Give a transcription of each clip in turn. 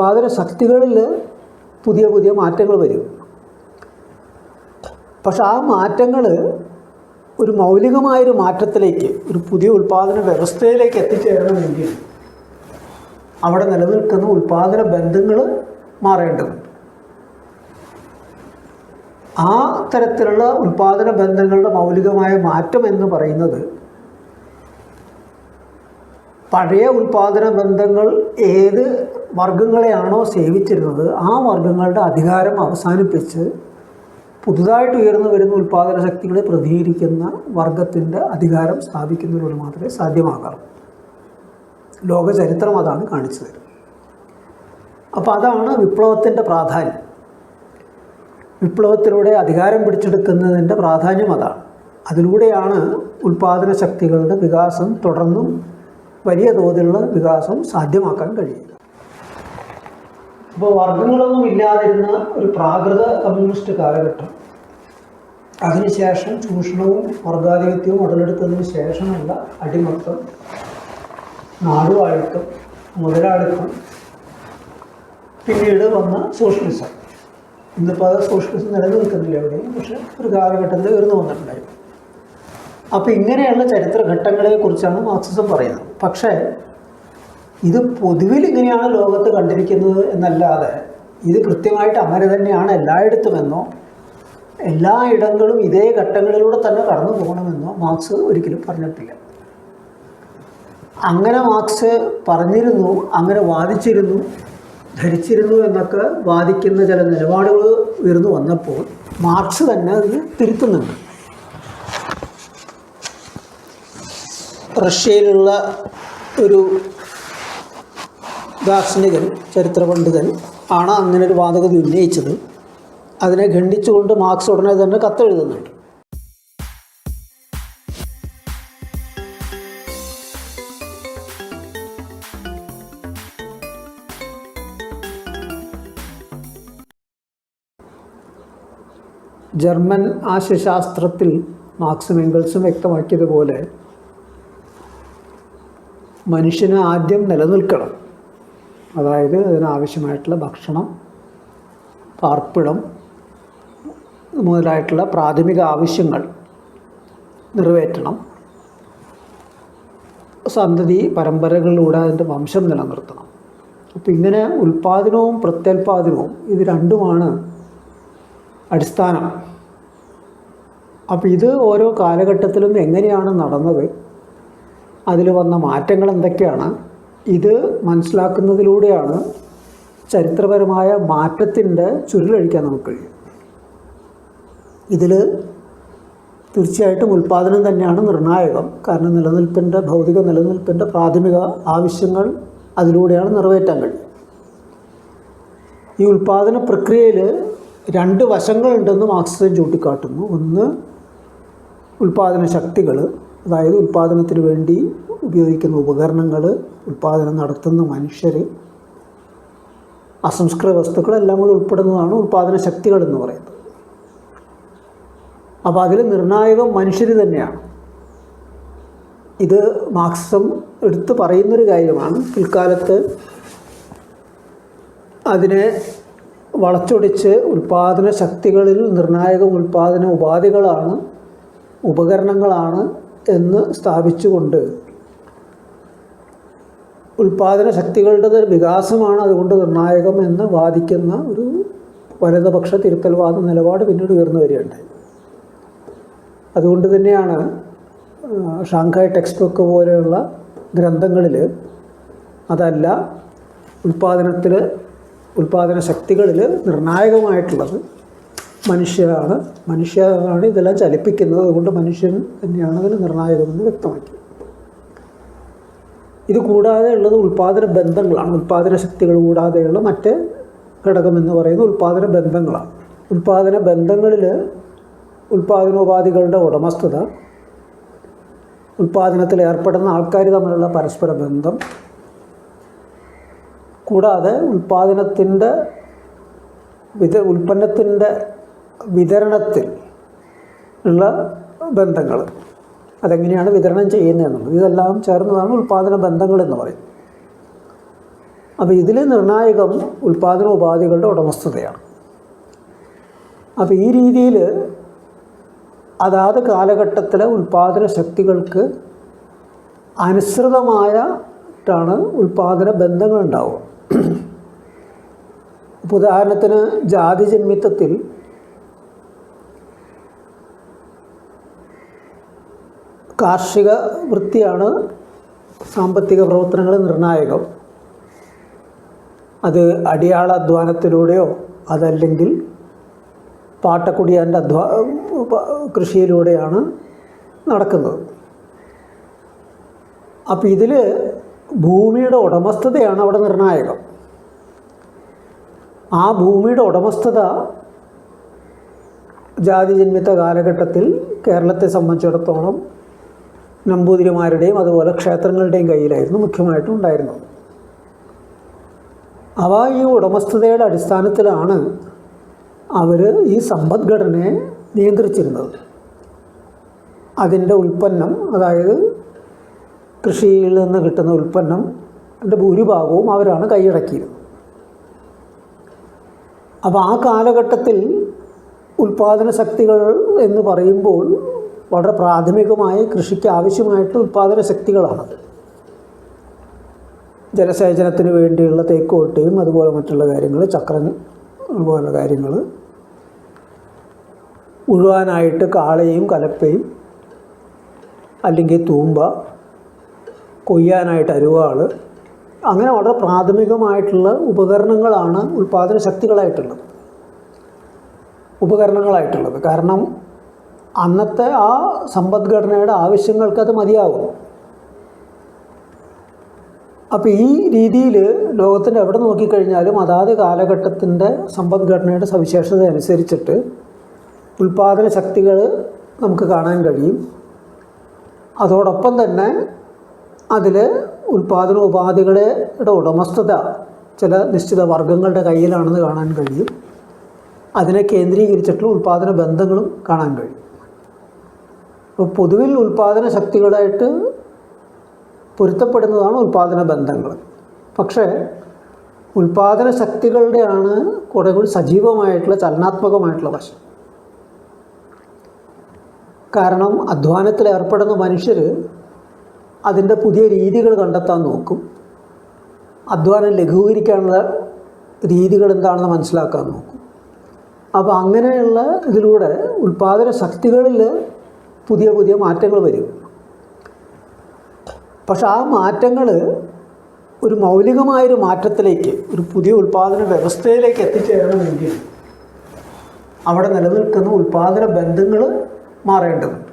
ഉൽപാദന ശക്തികളിൽ പുതിയ പുതിയ മാറ്റങ്ങൾ വരും. പക്ഷെ ആ മാറ്റങ്ങൾ ഒരു മൗലികമായൊരു മാറ്റത്തിലേക്ക് ഒരു പുതിയ ഉൽപാദന വ്യവസ്ഥയിലേക്ക് എത്തിച്ചേരണമെങ്കിൽ അവിടെ നിലനിൽക്കുന്ന ഉൽപാദന ബന്ധങ്ങൾ മാറേണ്ടതുണ്ട്. ആ തരത്തിലുള്ള ഉൽപാദന ബന്ധങ്ങളുടെ മൗലികമായ മാറ്റം എന്ന് പറയുന്നത് പഴയ ഉൽപാദന ബന്ധങ്ങൾ ഏത് വർഗങ്ങളെയാണോ സേവിച്ചിരുന്നത് ആ വർഗങ്ങളുടെ അധികാരം അവസാനിപ്പിച്ച് പുതുതായിട്ട് ഉയർന്നു വരുന്ന ഉൽപാദന ശക്തികളെ പ്രതികരിക്കുന്ന വർഗത്തിന്റെ അധികാരം സ്ഥാപിക്കുന്നതിലൂടെ മാത്രമേ സാധ്യമാകാറൂ ലോകചരിത്രം അതാണ് കാണിച്ചു തരുന്നത്. അപ്പോൾ അതാണ് വിപ്ലവത്തിന്റെ പ്രാധാന്യം. വിപ്ലവത്തിലൂടെ അധികാരം പിടിച്ചെടുക്കുന്നതിന്റെ പ്രാധാന്യം അതാണ്. അതിലൂടെയാണ് ഉൽപാദന ശക്തികളുടെ വികാസം തുടർന്നും വലിയ തോതിലുള്ള വികാസം സാധ്യമാക്കാൻ കഴിയുക ഇപ്പോൾ വർഗങ്ങളൊന്നും ഇല്ലാതിരുന്ന ഒരു പ്രാകൃത കമ്മ്യൂണിസ്റ്റ് കാലഘട്ടം. അതിനുശേഷം ചൂഷണവും വർഗാധിപത്യവും ഉടലെടുത്തതിന് ശേഷമുള്ള അടിമത്തം നാടുവാഴിത്തം മുതലാളിത്തം പിന്നീട് വന്ന സോഷ്യലിസം. ഇന്നിപ്പോൾ അത് സോഷ്യലിസം നിലനിൽക്കുന്നില്ല എവിടെയും പക്ഷെ ഒരു കാലഘട്ടത്തിൽ ഉയർന്നു വന്നിട്ടുണ്ടായിരുന്നു. അപ്പോൾ ഇങ്ങനെയുള്ള ചരിത്ര ചരിത്രഘട്ടങ്ങളെക്കുറിച്ചാണ് മാർക്സിസം പറയുന്നത്. പക്ഷേ ഇത് പൊതുവിൽ ഇങ്ങനെയാണ് ലോകത്ത് കണ്ടിരിക്കുന്നത് എന്നല്ലാതെ ഇത് കൃത്യമായിട്ട് അങ്ങനെ തന്നെയാണ് എല്ലായിടത്തുമെന്നോ എല്ലാ ഇടങ്ങളും ഇതേ ഘട്ടങ്ങളിലൂടെ തന്നെ കടന്നു പോകണമെന്നോ മാർക്സ് ഒരിക്കലും പറഞ്ഞിട്ടില്ല. അങ്ങനെ മാർക്സ് പറഞ്ഞിരുന്നു അങ്ങനെ വാദിച്ചിരുന്നു ധരിച്ചിരുന്നു എന്നൊക്കെ വാദിക്കുന്ന ചില നിലപാടുകൾ ഉയർന്നു വന്നപ്പോൾ മാർക്സ് തന്നെ അത് തിരുത്തുന്നുണ്ട്. റഷ്യയിലുള്ള ഒരു ദാർശനികൻ ചരിത്ര പണ്ഡിതൻ ആണ് അങ്ങനെ ഒരു വാദഗതി ഉന്നയിച്ചത്. അതിനെ ഖണ്ഡിച്ചുകൊണ്ട് മാർക്സ് ഉടനെ തന്നെ കത്തെഴുതുന്നുണ്ട്. ജർമ്മൻ ആശയശാസ്ത്രത്തിൽ മാർക്സും എംഗൽസും വ്യക്തമാക്കിയതുപോലെ മനുഷ്യന് ആദ്യം നിലനിൽക്കണം. അതായത് അതിനാവശ്യമായിട്ടുള്ള ഭക്ഷണം പാർപ്പിടം മുതലായിട്ടുള്ള പ്രാഥമിക ആവശ്യങ്ങൾ നിറവേറ്റണം. സന്തതി പരമ്പരകളിലൂടെ അതിന്റെ വംശം നിലനിർത്തണം. അപ്പോൾ ഇങ്ങനെ ഉൽപ്പാദനവും പ്രത്യുൽപാദനവും ഇത് രണ്ടുമാണ് അടിസ്ഥാനം. അപ്പോൾ ഇത് ഓരോ കാലഘട്ടത്തിലും എങ്ങനെയാണ് നടന്നത്? അതിൽ വന്ന മാറ്റങ്ങൾ എന്തൊക്കെയാണ്? ഇത് മനസ്സിലാക്കുന്നതിലൂടെയാണ് ചരിത്രപരമായ മാറ്റത്തിന്റെ ചുരുളഴിക്കാൻ നമുക്ക് കഴിയും ഇതിൽ തീർച്ചയായിട്ടും ഉൽപ്പാദനം തന്നെയാണ് നിർണായകം. കാരണം നിലനിൽപ്പിന്റെ ഭൗതിക നിലനിൽപ്പിന്റെ പ്രാഥമിക ആവശ്യങ്ങൾ അതിലൂടെയാണ് നിറവേറ്റാൻ കഴിയും ഈ ഉൽപ്പാദന പ്രക്രിയയിൽ രണ്ട് വശങ്ങളുണ്ടെന്ന് മാർക്സിസം ചൂണ്ടിക്കാട്ടുന്നു. ഒന്ന് ഉൽപ്പാദന ശക്തികൾ അതായത് ഉൽപ്പാദനത്തിന് വേണ്ടി ഉപയോഗിക്കുന്ന ഉപകരണങ്ങൾ ഉൽപ്പാദനം നടത്തുന്ന മനുഷ്യർ അസംസ്കൃത വസ്തുക്കളെല്ലാം കൂടി ഉൾപ്പെടുന്നതാണ് ഉൽപ്പാദന ശക്തികൾ എന്ന് പറയുന്നത്. അപ്പോൾ അതിൽ നിർണായകം മനുഷ്യർ തന്നെയാണ്. ഇത് മാർക്സിസം എടുത്തു പറയുന്നൊരു കാര്യമാണ്. പിൽക്കാലത്ത് അതിനെ വളച്ചൊടിച്ച് ഉൽപ്പാദന ശക്തികളിൽ നിർണായക ഉൽപ്പാദന ഉപാധികളാണ് ഉപകരണങ്ങളാണ് എന്ന് സ്ഥാപിച്ചുകൊണ്ട് ഉൽപാദന ശക്തികളുടെ വികാസമാണ് അതുകൊണ്ട് നിർണായകം എന്ന് വാദിക്കുന്ന ഒരു വലതുപക്ഷ തിരുത്തൽവാദ നിലപാട് പിന്നീട് ഉയർന്നു വരികയുണ്ടായി. അതുകൊണ്ട് തന്നെയാണ് ഷാങ്ഹായ് ടെക്സ്റ്റ് ബുക്ക് പോലെയുള്ള ഗ്രന്ഥങ്ങളിൽ അതല്ല ഉൽപ്പാദനത്തിൽ ഉൽപ്പാദന ശക്തികളിൽ നിർണായകമായിട്ടുള്ളത് മനുഷ്യരാണ്. മനുഷ്യരാണ് ഇതെല്ലാം ചലിപ്പിക്കുന്നത്. അതുകൊണ്ട് മനുഷ്യൻ തന്നെയാണ് അതിന് നിർണായകമെന്ന് വ്യക്തമാക്കി. ഇത് കൂടാതെ ഉള്ളത് ഉൽപ്പാദന ബന്ധങ്ങളാണ്. ഉൽപ്പാദന ശക്തികൾ കൂടാതെയുള്ള മറ്റ് ഘടകമെന്ന് പറയുന്നത് ഉൽപ്പാദന ബന്ധങ്ങളാണ്. ഉൽപ്പാദന ബന്ധങ്ങളിൽ ഉൽപ്പാദനോപാധികളുടെ ഉടമസ്ഥത ഉൽപ്പാദനത്തിൽ ഏർപ്പെടുന്ന ആൾക്കാർ തമ്മിലുള്ള പരസ്പര ബന്ധം കൂടാതെ ഉൽപ്പാദനത്തിന്റെ വിത ഉൽപ്പന്നത്തിന്റെ വിതരണത്തിൽ ഉള്ള ബന്ധങ്ങൾ. അതെങ്ങനെയാണ് വിതരണം ചെയ്യുന്നതെന്നുള്ളത് ഇതെല്ലാം ചേർന്നതാണ് ഉൽപ്പാദന ബന്ധങ്ങൾ എന്ന് പറയുന്നത്. അപ്പോൾ ഇതിൽ നിർണായകം ഉൽപ്പാദന ഉപാധികളുടെ ഉടമസ്ഥതയാണ്. അപ്പോൾ ഈ രീതിയിൽ അതാത് കാലഘട്ടത്തിലെ ഉൽപ്പാദന ശക്തികൾക്ക് അനുസൃതമായിട്ടാണ് ഉൽപ്പാദന ബന്ധങ്ങൾ ഉണ്ടാവുക. ഉദാഹരണത്തിന് ജാതി ജന്മിത്വത്തിൽ കാർഷിക വൃത്തിയാണ് സാമ്പത്തിക പ്രവർത്തനങ്ങൾ നിർണായകം. അത് അടിയാള അധ്വാനത്തിലൂടെയോ അതല്ലെങ്കിൽ പാട്ടക്കുടിയാന്റെ അധ്വാ കൃഷിയിലൂടെയാണ് നടക്കുന്നത്. അപ്പോൾ ഇതിൽ ഭൂമിയുടെ ഉടമസ്ഥതയാണ് അവിടെ നിർണായകം. ആ ഭൂമിയുടെ ഉടമസ്ഥത ജാതി ജന്മിത്ത കാലഘട്ടത്തിൽ കേരളത്തെ സംബന്ധിച്ചിടത്തോളം നമ്പൂതിരിമാരുടെയും അതുപോലെ ക്ഷേത്രങ്ങളുടെയും കയ്യിലായിരുന്നു മുഖ്യമായിട്ടും ഉണ്ടായിരുന്നത്. അവ ഈ ഉടമസ്ഥതയുടെ അടിസ്ഥാനത്തിലാണ് അവർ ഈ സമ്പദ്ഘടനയെ നിയന്ത്രിച്ചിരുന്നത്. അതിന്റെ ഉൽപ്പന്നം അതായത് കൃഷിയിൽ നിന്ന് കിട്ടുന്ന ഉൽപ്പന്നം അതിന്റെ ഭൂരിഭാഗവും അവരാണ് കൈയടക്കിയത് അപ്പോൾ ആ കാലഘട്ടത്തിൽ ഉൽപാദന ശക്തികൾ എന്ന് പറയുമ്പോൾ വളരെ പ്രാഥമികമായ കൃഷിക്ക് ആവശ്യമായിട്ട് ഉൽപ്പാദന ശക്തികളാണത് ജലസേചനത്തിന് വേണ്ടിയുള്ള തേക്കോട്ടയും അതുപോലെ മറ്റുള്ള കാര്യങ്ങൾ ചക്രം അതുപോലുള്ള കാര്യങ്ങൾ ഉഴുവാനായിട്ട് കാളയും കലപ്പയും അല്ലെങ്കിൽ തൂമ്പ കൊയ്യാനായിട്ട് അരുവാൾ അങ്ങനെ വളരെ പ്രാഥമികമായിട്ടുള്ള ഉപകരണങ്ങളാണ് ഉൽപ്പാദന ശക്തികളായിട്ടുള്ളത്. ഉപകരണങ്ങളായിട്ടുള്ളത്. കാരണം അന്നത്തെ ആ സമ്പദ്ഘടനയുടെ ആവശ്യങ്ങൾക്ക് അത് മതിയാകും. അപ്പോൾ ഈ രീതിയിൽ ലോകത്തിന്റെ എവിടെ നോക്കിക്കഴിഞ്ഞാലും അതാത് കാലഘട്ടത്തിന്റെ സമ്പദ്ഘടനയുടെ സവിശേഷത അനുസരിച്ചിട്ട് ഉൽപാദന ശക്തികൾ നമുക്ക് കാണാൻ കഴിയും. അതോടൊപ്പം തന്നെ അതിൽ ഉൽപാദന ഉപാധികളുടെ ഉടമസ്ഥത ചില നിശ്ചിത വർഗങ്ങളുടെ കയ്യിലാണെന്ന് കാണാൻ കഴിയും. അതിനെ കേന്ദ്രീകരിച്ചിട്ടുള്ള ഉൽപാദന ബന്ധങ്ങളും കാണാൻ കഴിയും. അപ്പോൾ പൊതുവിൽ ഉൽപ്പാദന ശക്തികളായിട്ട് പൊരുത്തപ്പെടുന്നതാണ് ഉൽപ്പാദന ബന്ധങ്ങൾ. പക്ഷേ ഉൽപ്പാദന ശക്തികളുടെയാണ് കുറേ കൂടി സജീവമായിട്ടുള്ള ചലനാത്മകമായിട്ടുള്ള വശം. കാരണം അധ്വാനത്തിൽ ഏർപ്പെടുന്ന മനുഷ്യർ അതിന്റെ പുതിയ രീതികൾ കണ്ടെത്താൻ നോക്കും. അധ്വാനം ലഘൂകരിക്കാനുള്ള രീതികൾ എന്താണെന്ന് മനസ്സിലാക്കാൻ നോക്കും. അപ്പോൾ അങ്ങനെയുള്ള ഇതിലൂടെ ഉൽപ്പാദന ശക്തികളിൽ പുതിയ പുതിയ മാറ്റങ്ങൾ വരും. പക്ഷെ ആ മാറ്റങ്ങൾ ഒരു മൗലികമായൊരു മാറ്റത്തിലേക്ക് ഒരു പുതിയ ഉൽപാദന വ്യവസ്ഥയിലേക്ക് എത്തിച്ചേരണമെങ്കിൽ അവിടെ നിലനിൽക്കുന്ന ഉൽപാദന ബന്ധങ്ങൾ മാറേണ്ടതുണ്ട്.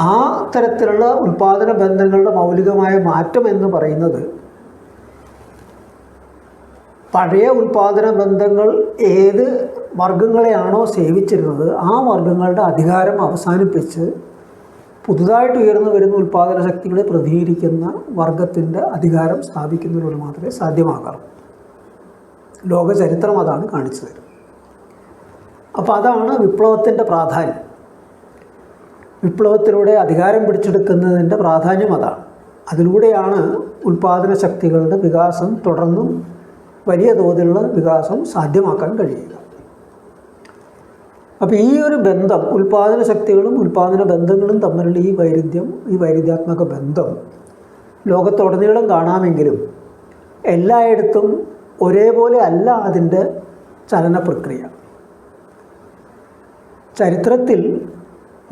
ആ തരത്തിലുള്ള ഉൽപാദന ബന്ധങ്ങളുടെ മൗലികമായ മാറ്റം എന്ന് പറയുന്നത് പഴയ ഉൽപാദന ബന്ധങ്ങൾ ഏത് വർഗങ്ങളെയാണോ സേവിച്ചിരുന്നത് ആ വർഗങ്ങളുടെ അധികാരം അവസാനിപ്പിച്ച് പുതുതായിട്ട് ഉയർന്നു വരുന്ന ഉൽപാദന ശക്തികളെ പ്രതികരിക്കുന്ന വർഗത്തിന്റെ അധികാരം സ്ഥാപിക്കുന്നതിലൂടെ മാത്രമേ സാധ്യമാകാറൂ ലോക ചരിത്രം അതാണ് കാണിച്ചു തരുന്നത്. അപ്പോൾ അതാണ് വിപ്ലവത്തിന്റെ പ്രാധാന്യം. വിപ്ലവത്തിലൂടെ അധികാരം പിടിച്ചെടുക്കുന്നതിന്റെ പ്രാധാന്യം അതാണ്. അതിലൂടെയാണ് ഉൽപാദന ശക്തികളുടെ വികാസം തുടർന്നും വലിയ തോതിലുള്ള വികാസം സാധ്യമാക്കാൻ കഴിയുക അപ്പോൾ ഈ ഒരു ബന്ധം ഉൽപാദന ശക്തികളും ഉൽപാദന ബന്ധങ്ങളും തമ്മിലുള്ള ഈ വൈരുദ്ധ്യം ഈ വൈരുദ്ധ്യാത്മക ബന്ധം ലോകത്തുടനീളം കാണാമെങ്കിലും എല്ലായിടത്തും ഒരേപോലെ അല്ല അതിന്റെ ചലന പ്രക്രിയ. ചരിത്രത്തിൽ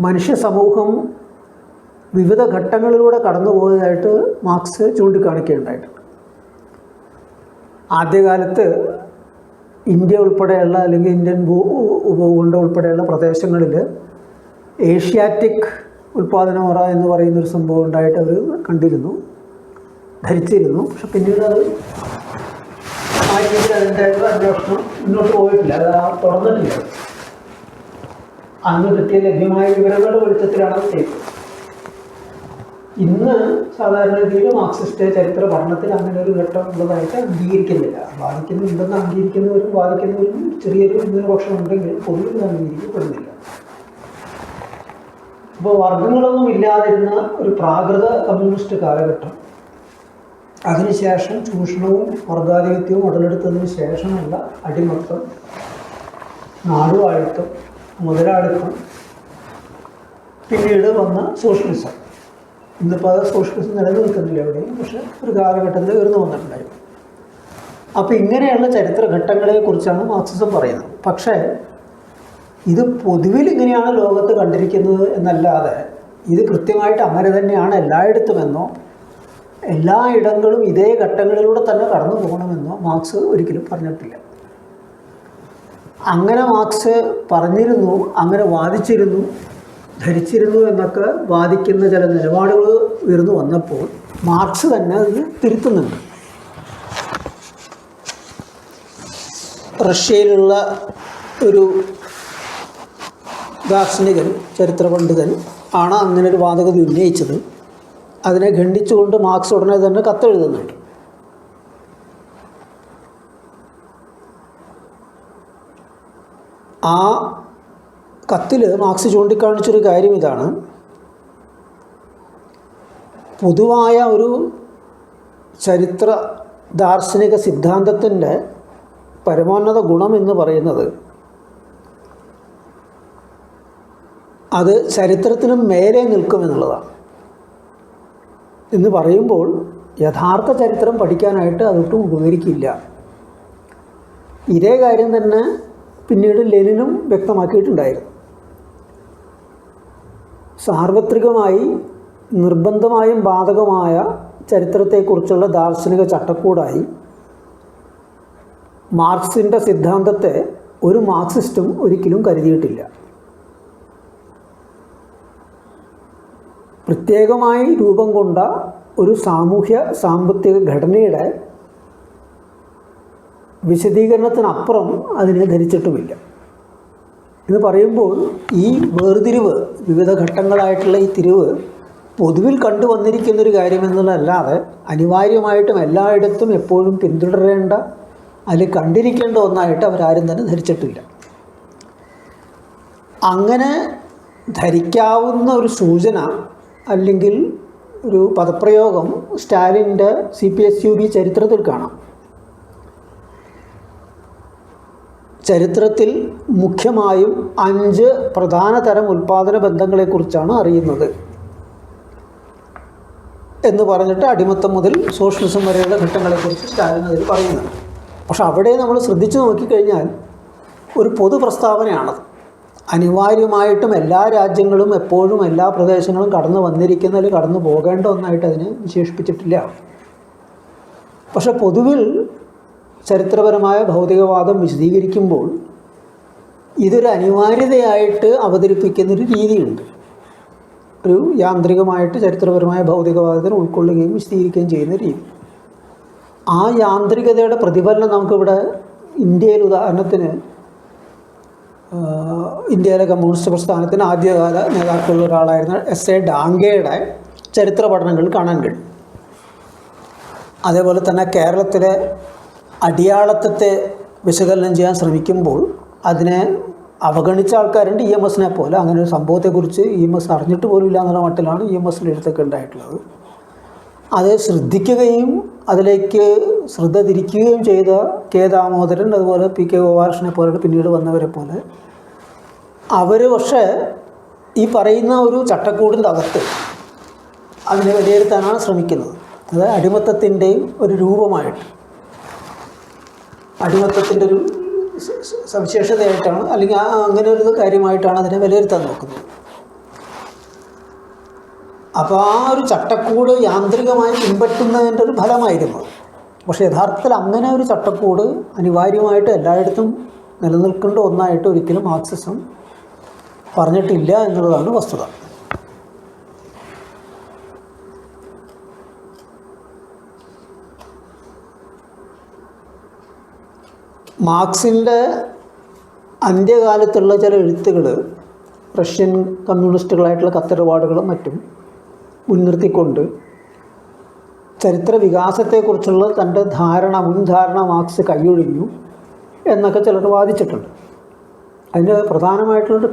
മനുഷ്യ സമൂഹം വിവിധ ഘട്ടങ്ങളിലൂടെ കടന്നു പോയതായിട്ട് മാർക്സ് ചൂണ്ടിക്കാണിക്കുകയുണ്ടായിട്ടുണ്ട് ആദ്യകാലത്ത് ഇന്ത്യ ഉൾപ്പെടെയുള്ള അല്ലെങ്കിൽ ഇന്ത്യൻ ഭൂ ഉപഭൂഖണ്ഡം ഉൾപ്പെടെയുള്ള പ്രദേശങ്ങളിൽ ഏഷ്യാറ്റിക് ഉൽപാദന മുറ എന്ന് പറയുന്നൊരു സംഭവം ഉണ്ടായിട്ട് അവർ കണ്ടിരുന്നു ധരിച്ചിരുന്നു. പക്ഷെ പിന്നീട് അത് ആ രീതിയിൽ അതിന്റെ അന്വേഷണം മുന്നോട്ട് പോയിട്ടില്ല. അത് ആ തുടർന്നിട്ടില്ല. അന്ന് കിട്ടിയ ലഭ്യമായ വിവരങ്ങളുടെ വെളിച്ചത്തിലാണ് അത് ചെയ്തത്. ഇന്ന് സാധാരണ രീതിയിൽ മാർക്സിസ്റ്റ് ചരിത്ര പഠനത്തിൽ അങ്ങനെ ഒരു ഘട്ടം ഉള്ളതായിട്ട് അംഗീകരിക്കുന്നില്ല. ബാധിക്കുന്നുണ്ടെന്ന് അംഗീകരിക്കുന്നവരും ബാധിക്കുന്നവരും ചെറിയൊരു ന്യൂനപക്ഷം ഉണ്ടെങ്കിൽ പൊതുവിൽ അംഗീകരിക്കപ്പെടുന്നില്ല. അപ്പോൾ വർഗങ്ങളൊന്നും ഇല്ലാതിരുന്ന ഒരു പ്രാകൃത കമ്മ്യൂണിസ്റ്റ് കാലഘട്ടം. അതിനുശേഷം ചൂഷണവും വർഗാധിപത്യവും ഉടലെടുത്തതിന് ശേഷമുള്ള അടിമത്തം നാടുവാഴിത്തം മുതലാളിത്തം പിന്നീട് വന്ന സോഷ്യലിസം. ഇന്നിപ്പോൾ അത് സോഷ്യലിസം നിലനിൽക്കുന്നില്ല എവിടെയും പക്ഷെ ഒരു കാലഘട്ടത്തിൽ ഉയർന്നു വന്നിട്ടുണ്ടായിരുന്നു. അപ്പോൾ ഇങ്ങനെയുള്ള ചരിത്രഘട്ടങ്ങളെക്കുറിച്ചാണ് മാർക്സിസം പറയുന്നത്. പക്ഷേ ഇത് പൊതുവിൽ ഇങ്ങനെയാണ് ലോകത്ത് കണ്ടിരിക്കുന്നത് എന്നല്ലാതെ ഇത് കൃത്യമായിട്ട് അങ്ങനെ തന്നെയാണ് എല്ലായിടത്തുമെന്നോ എല്ലാ ഇടങ്ങളും ഇതേ ഘട്ടങ്ങളിലൂടെ തന്നെ കടന്നു പോകണമെന്നോ മാർക്സ് ഒരിക്കലും പറഞ്ഞിട്ടില്ല. അങ്ങനെ മാർക്സ് പറഞ്ഞിരുന്നു അങ്ങനെ വാദിച്ചിരുന്നു ധരിച്ചിരുന്നു എന്നൊക്കെ വാദിക്കുന്ന ചില നിലപാടുകൾ ഉയർന്നു വന്നപ്പോൾ മാർക്സ് തന്നെ അത് തിരുത്തുന്നുണ്ട്. റഷ്യയിലുള്ള ഒരു ദാർശനികൻ ചരിത്ര പണ്ഡിതൻ ആണ് അങ്ങനെ ഒരു വാദഗതി ഉന്നയിച്ചത്. അതിനെ ഖണ്ഡിച്ചുകൊണ്ട് മാർക്സ് ഉടനെ തന്നെ കത്തെഴുതുന്നുണ്ട്. ആ കത്തിൽ മാർക്സ് ചൂണ്ടിക്കാണിച്ചൊരു കാര്യം ഇതാണ്. പൊതുവായ ഒരു ചരിത്ര ദാർശനിക സിദ്ധാന്തത്തിന്റെ പരമോന്നത ഗുണം എന്ന് പറയുന്നത് അത് ചരിത്രത്തിനും മേലെ നിൽക്കുമെന്നുള്ളതാണ് എന്ന് പറയുമ്പോൾ യഥാർത്ഥ ചരിത്രം പഠിക്കാനായിട്ട് അതൊട്ടും ഉപകരിക്കില്ല. ഇതേ കാര്യം തന്നെ പിന്നീട് ലെനിനും വ്യക്തമാക്കിയിട്ടുണ്ടായിരുന്നു. സാർവത്രികമായി നിർബന്ധമായും ബാധകമായ ചരിത്രത്തെക്കുറിച്ചുള്ള ദാർശനിക ചട്ടക്കൂടായി മാർക്സിന്റെ സിദ്ധാന്തത്തെ ഒരു മാർക്സിസ്റ്റും ഒരിക്കലും കരുതിയിട്ടില്ല. പ്രത്യേകമായി രൂപം കൊണ്ട ഒരു സാമൂഹ്യ സാമ്പത്തിക ഘടനയുടെ വിശദീകരണത്തിനപ്പുറം അതിനെ ധരിച്ചിട്ടുമില്ല. എന്ന് പറയുമ്പോൾ ഈ വേർതിരിവ് വിവിധ ഘട്ടങ്ങളായിട്ടുള്ള ഈ തിരിവ് പൊതുവിൽ കണ്ടുവന്നിരിക്കുന്നൊരു കാര്യമെന്നുള്ളതല്ലാതെ അനിവാര്യമായിട്ടും എല്ലായിടത്തും എപ്പോഴും പിന്തുടരേണ്ട അതിൽ കണ്ടിരിക്കേണ്ട ഒന്നായിട്ട് അവരാരും തന്നെ ധരിച്ചിട്ടില്ല. അങ്ങനെ ധരിക്കാവുന്ന ഒരു സൂചന അല്ലെങ്കിൽ ഒരു പദപ്രയോഗം സ്റ്റാലിന്റെ C P S U B ചരിത്രത്തിൽ കാണാം. ചരിത്രത്തിൽ മുഖ്യമായും അഞ്ച് പ്രധാന തരം ഉൽപ്പാദന ബന്ധങ്ങളെക്കുറിച്ചാണ് അറിയുന്നത്. എന്ന് പറഞ്ഞിട്ട് അടിമത്തം മുതൽ സോഷ്യലിസം വരെയുള്ള ഘട്ടങ്ങളെക്കുറിച്ച് സ്റ്റാലിൻ അതിൽ പറയുന്നുണ്ട്. പക്ഷെ അവിടെ നമ്മൾ ശ്രദ്ധിച്ചു നോക്കിക്കഴിഞ്ഞാൽ ഒരു പൊതു പ്രസ്താവനയാണത് അനിവാര്യമായിട്ടും എല്ലാ രാജ്യങ്ങളും എപ്പോഴും എല്ലാ പ്രദേശങ്ങളും കടന്നു വന്നിരിക്കുന്നതിൽ കടന്നു പോകേണ്ട ഒന്നായിട്ട് അതിനെ വിശേഷിപ്പിച്ചിട്ടില്ല. പക്ഷെ പൊതുവിൽ ചരിത്രപരമായ ഭൗതികവാദം വിശദീകരിക്കുമ്പോൾ ഇതൊരു അനിവാര്യതയായിട്ട് അവതരിപ്പിക്കുന്നൊരു രീതിയുണ്ട്. ഒരു യാന്ത്രികമായിട്ട് ചരിത്രപരമായ ഭൗതികവാദത്തിന് ഉൾക്കൊള്ളുകയും വിശദീകരിക്കുകയും ചെയ്യുന്ന രീതി. ആ യാന്ത്രികതയുടെ പ്രതിഫലനം നമുക്കിവിടെ ഇന്ത്യയിൽ ഉദാഹരണത്തിന് ഇന്ത്യയിലെ കമ്മ്യൂണിസ്റ്റ് പ്രസ്ഥാനത്തിന് ആദ്യകാല നേതാക്കളിൽ ഒരാളായിരുന്ന എസ് എ ഡാങ്കയുടെ ചരിത്ര പഠനങ്ങൾ കാണാൻ കഴിയും. അതേപോലെ തന്നെ കേരളത്തിലെ അടിയാളത്തത്തെ വിശകലനം ചെയ്യാൻ ശ്രമിക്കുമ്പോൾ അതിനെ അവഗണിച്ച ആൾക്കാരുണ്ട് ഇ എം എസിനെ പോലെ. അങ്ങനെ ഒരു സംഭവത്തെക്കുറിച്ച് ഇ എം എസ് അറിഞ്ഞിട്ട് പോലും ഇല്ല എന്നുള്ള മട്ടിലാണ് ഇ എം എസിന്റെ എഴുത്തൊക്കെ ഉണ്ടായിട്ടുള്ളത്. അത് ശ്രദ്ധിക്കുകയും അതിലേക്ക് ശ്രദ്ധ തിരിക്കുകയും ചെയ്ത കെ ദാമോദരൻ അതുപോലെ പി കെ ഗോപാലകൃഷ്ണനെ പോലെ പിന്നീട് വന്നവരെ പോലെ അവർ പക്ഷേ ഈ പറയുന്ന ഒരു ചട്ടക്കൂടിന്റെ അകത്ത് അതിനെ വിലയിരുത്താനാണ് ശ്രമിക്കുന്നത്. അത് അടിമത്തത്തിന്റെയും ഒരു രൂപമായിട്ട് അടിമത്തത്തിന്റെ ഒരു സവിശേഷതയായിട്ടാണ് അല്ലെങ്കിൽ ആ അങ്ങനെ ഒരു കാര്യമായിട്ടാണ് അതിനെ വിലയിരുത്താൻ നോക്കുന്നത്. അപ്പോൾ ആ ഒരു ചട്ടക്കൂട് യാന്ത്രികമായി പിൻപറ്റുന്നതിന്റെ ഒരു ഫലമായിരുന്നു പക്ഷേ യഥാർത്ഥത്തിൽ അങ്ങനെ ഒരു ചട്ടക്കൂട് അനിവാര്യമായിട്ട് എല്ലായിടത്തും നിലനിൽക്കേണ്ട ഒന്നായിട്ട് ഒരിക്കലും മാർക്സിസം പറഞ്ഞിട്ടില്ല എന്നുള്ളതാണ് വസ്തുത. മാർക്സിന്റെ അന്ത്യകാലത്തുള്ള ചില എഴുത്തുകൾ റഷ്യൻ കമ്മ്യൂണിസ്റ്റുകളായിട്ടുള്ള കത്തിടപാടുകളും മറ്റും മുൻനിർത്തിക്കൊണ്ട് ചരിത്ര വികാസത്തെക്കുറിച്ചുള്ള തന്റെ ധാരണ മുൻധാരണ മാർക്സ് കൈയൊഴിഞ്ഞു എന്നൊക്കെ ചിലർ വാദിച്ചിട്ടുണ്ട്. അതിന്റെ പ്രധാനമായിട്ടുള്ളൊരു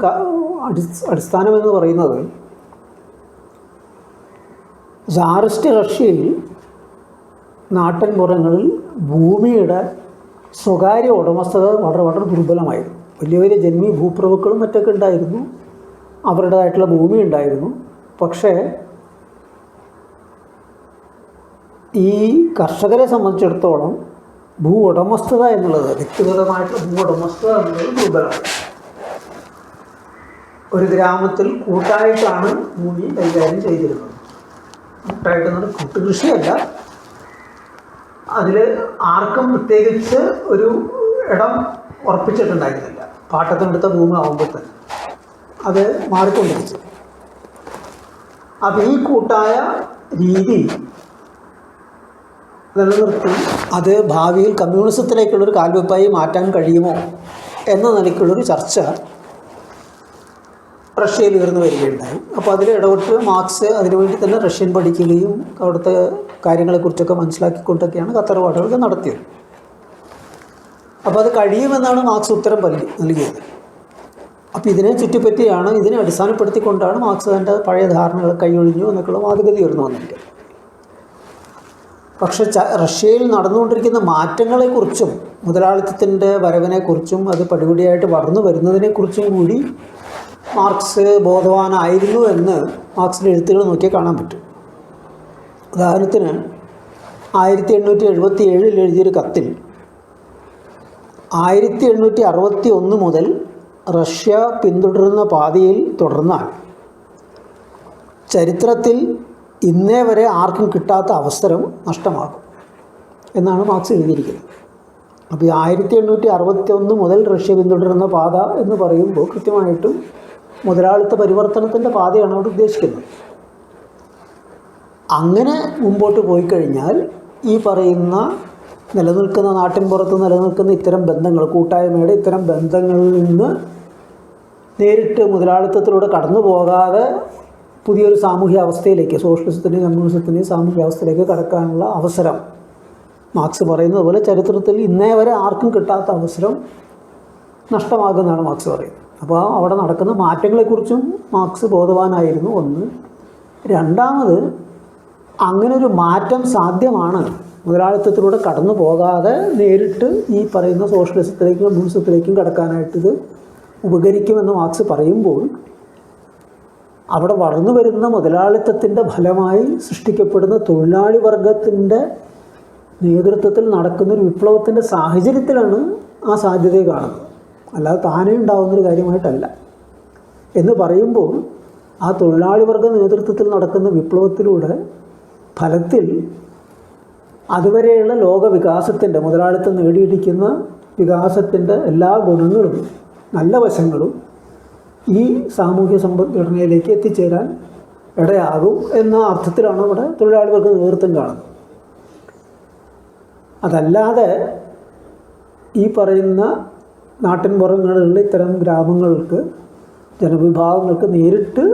അടിസ്ഥാനം എന്ന് പറയുന്നത് സാറിസ്റ്റ് റഷ്യയിൽ നാട്ടിൻപുറങ്ങളിൽ ഭൂമിയുടെ സ്വകാര്യ ഉടമസ്ഥത വളരെ വളരെ ദുർബലമായിരുന്നു. വലിയ വലിയ ജന്മി ഭൂപ്രഭുക്കളും മറ്റൊക്കെ ഉണ്ടായിരുന്നു. അവരുടേതായിട്ടുള്ള ഭൂമി ഉണ്ടായിരുന്നു. പക്ഷേ ഈ കർഷകരെ സംബന്ധിച്ചിടത്തോളം ഭൂ ഉടമസ്ഥത എന്നുള്ളത് വ്യക്തിഗതമായിട്ടുള്ള ഭൂ ഉടമസ്ഥത എന്നുള്ളത് ദുർബലമാണ്. ഒരു ഗ്രാമത്തിൽ കൂട്ടായിട്ടാണ് ഭൂമി കൈകാര്യം ചെയ്തിരുന്നത്. കൂട്ടായിട്ട് എന്ന് പറഞ്ഞാൽ കൂട്ടുകൃഷിയല്ല അതിൽ ആർക്കും പ്രത്യേകിച്ച് ഒരു ഇടം ഉറപ്പിച്ചിട്ടുണ്ടായിരുന്നില്ല. പാട്ടത്തിനെടുത്ത ഭൂമി ആകുമ്പോൾ തന്നെ. അത് മാറിക്കൊണ്ടിരിച്ചു. അപ്പം ഈ കൂട്ടായ രീതി നിലനിർത്തി അത് ഭാവിയിൽ കമ്മ്യൂണിസത്തിലേക്കുള്ളൊരു കാൽവെപ്പായി മാറ്റാൻ കഴിയുമോ എന്ന നിലയ്ക്കുള്ളൊരു ചർച്ച റഷ്യയിൽ ഉയർന്നു വരികയുണ്ടായി. അപ്പോൾ അതിൽ ഇടപെട്ട് മാർക്സ് അതിനുവേണ്ടി തന്നെ റഷ്യൻ പഠിക്കുകയും അവിടുത്തെ കാര്യങ്ങളെക്കുറിച്ചൊക്കെ മനസ്സിലാക്കിക്കൊണ്ടൊക്കെയാണ് പാഠങ്ങളൊക്കെ നടത്തിയത്. അപ്പോൾ അത് കഴിയുമെന്നാണ് മാർക്സ് ഉത്തരം നൽകി നൽകിയത്. അപ്പോൾ ഇതിനെ ചുറ്റിപ്പറ്റിയാണ് ഇതിനെ അടിസ്ഥാനപ്പെടുത്തിക്കൊണ്ടാണ് മാർക്സ് തന്റെ പഴയ ധാരണകൾ കൈയൊഴിഞ്ഞു എന്നൊക്കെയുള്ള വാദഗതി ഉയർന്നു വന്നിരിക്കുന്നത്. പക്ഷേ റഷ്യയിൽ നടന്നുകൊണ്ടിരിക്കുന്ന മാറ്റങ്ങളെക്കുറിച്ചും മുതലാളിത്തത്തിന്റെ വരവിനെക്കുറിച്ചും അത് പടിപടിയായിട്ട് വളർന്നു വരുന്നതിനെക്കുറിച്ചും കൂടി മാർക്സ് ബോധവാനായിരുന്നു എന്ന് മാർക്സിന്റെ എഴുത്തുകൾ നോക്കിയാൽ കാണാൻ പറ്റും. ഉദാഹരണത്തിന് ആയിരത്തി എണ്ണൂറ്റി എഴുപത്തി ഏഴിൽ എഴുതിയൊരു കത്തിൽ ആയിരത്തി എണ്ണൂറ്റി അറുപത്തി ഒന്ന് മുതൽ റഷ്യ പിന്തുടരുന്ന പാതയിൽ തുടർന്നാൽ ചരിത്രത്തിൽ ഇന്നേ വരെ ആർക്കും കിട്ടാത്ത അവസരം നഷ്ടമാകും എന്നാണ് മാർക്സ് എഴുതിയിരിക്കുന്നത്. അപ്പോൾ ഈ ആയിരത്തി എണ്ണൂറ്റി അറുപത്തി ഒന്ന് മുതൽ റഷ്യ പിന്തുടരുന്ന പാത എന്ന് പറയുമ്പോൾ കൃത്യമായിട്ടും മുതലാളിത്ത പരിവർത്തനത്തിന്റെ പാതയാണ് അവിടെ ഉദ്ദേശിക്കുന്നത്. അങ്ങനെ മുമ്പോട്ട് പോയി കഴിഞ്ഞാൽ ഈ പറയുന്ന നിലനിൽക്കുന്ന നാട്ടിൻപുറത്ത് നിലനിൽക്കുന്ന ഇത്തരം ബന്ധങ്ങൾ കൂട്ടായ്മയുടെ ഇത്തരം ബന്ധങ്ങളിൽ നിന്ന് നേരിട്ട് മുതലാളിത്തത്തിലൂടെ കടന്നു പോകാതെ പുതിയൊരു സാമൂഹ്യ അവസ്ഥയിലേക്ക് സോഷ്യലിസത്തിന്റെയും കമ്മ്യൂണിസത്തിന്റെയും സാമൂഹ്യ അവസ്ഥയിലേക്ക് കടക്കാനുള്ള അവസരം. മാർക്സ് പറയുന്നത് പോലെ ചരിത്രത്തിൽ ഇന്നേ വരെ ആർക്കും കിട്ടാത്ത അവസരം നഷ്ടമാകുമെന്നാണ് മാർക്സ് പറയുന്നത്. അപ്പോൾ അവിടെ നടക്കുന്ന മാറ്റങ്ങളെക്കുറിച്ചും മാർക്സ് ബോധവാനായിരുന്നു ഒന്ന്. രണ്ടാമത് അങ്ങനൊരു മാറ്റം സാധ്യമാണ്. മുതലാളിത്തത്തിലൂടെ കടന്നു പോകാതെ നേരിട്ട് ഈ പറയുന്ന സോഷ്യലിസത്തിലേക്കും കമ്മ്യൂണിസത്തിലേക്കും കടക്കാനായിട്ട് ഇത് ഉപകരിക്കുമെന്ന് മാർക്സ് പറയുമ്പോൾ അവിടെ വളർന്നു വരുന്ന മുതലാളിത്തത്തിന്റെ ഫലമായി സൃഷ്ടിക്കപ്പെടുന്ന തൊഴിലാളി വർഗത്തിന്റെ നേതൃത്വത്തിൽ നടക്കുന്ന ഒരു വിപ്ലവത്തിന്റെ സാഹചര്യത്തിലാണ് ആ സാധ്യതയെ കാണുന്നത്. അല്ലാതെ താനേ ഉണ്ടാകുന്നൊരു കാര്യമായിട്ടല്ല. എന്ന് പറയുമ്പോൾ ആ തൊഴിലാളി വർഗ നേതൃത്വത്തിൽ നടക്കുന്ന വിപ്ലവത്തിലൂടെ ഫലത്തിൽ അതുവരെയുള്ള ലോക വികാസത്തിന്റെ മുതലാളിത്തം നേടിയിരിക്കുന്ന വികാസത്തിന്റെ എല്ലാ ഗുണങ്ങളും നല്ല വശങ്ങളും ഈ സാമൂഹ്യ സമ്പദ്ഘടനയിലേക്ക് എത്തിച്ചേരാൻ ഇടയാകും എന്ന അർത്ഥത്തിലാണ് ഇവിടെ തൊഴിലാളി വർഗ നേതൃത്വം കാണുന്നത്. അതല്ലാതെ ഈ പറയുന്ന നാട്ടിൻപുറങ്ങളിലുള്ള ഇത്തരം ഗ്രാമങ്ങൾക്ക് ജനവിഭാഗങ്ങൾക്ക് നേരിട്ട്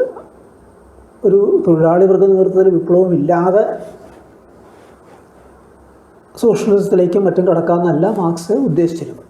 ഒരു തൊഴിലാളി വർഗ നേതൃത്വത്തിൽ വിപ്ലവം ഇല്ലാതെ സോഷ്യലിസത്തിലേക്കും മറ്റും കടക്കാമെന്നല്ല മാർക്സ് ഉദ്ദേശിച്ചിരുന്നത്.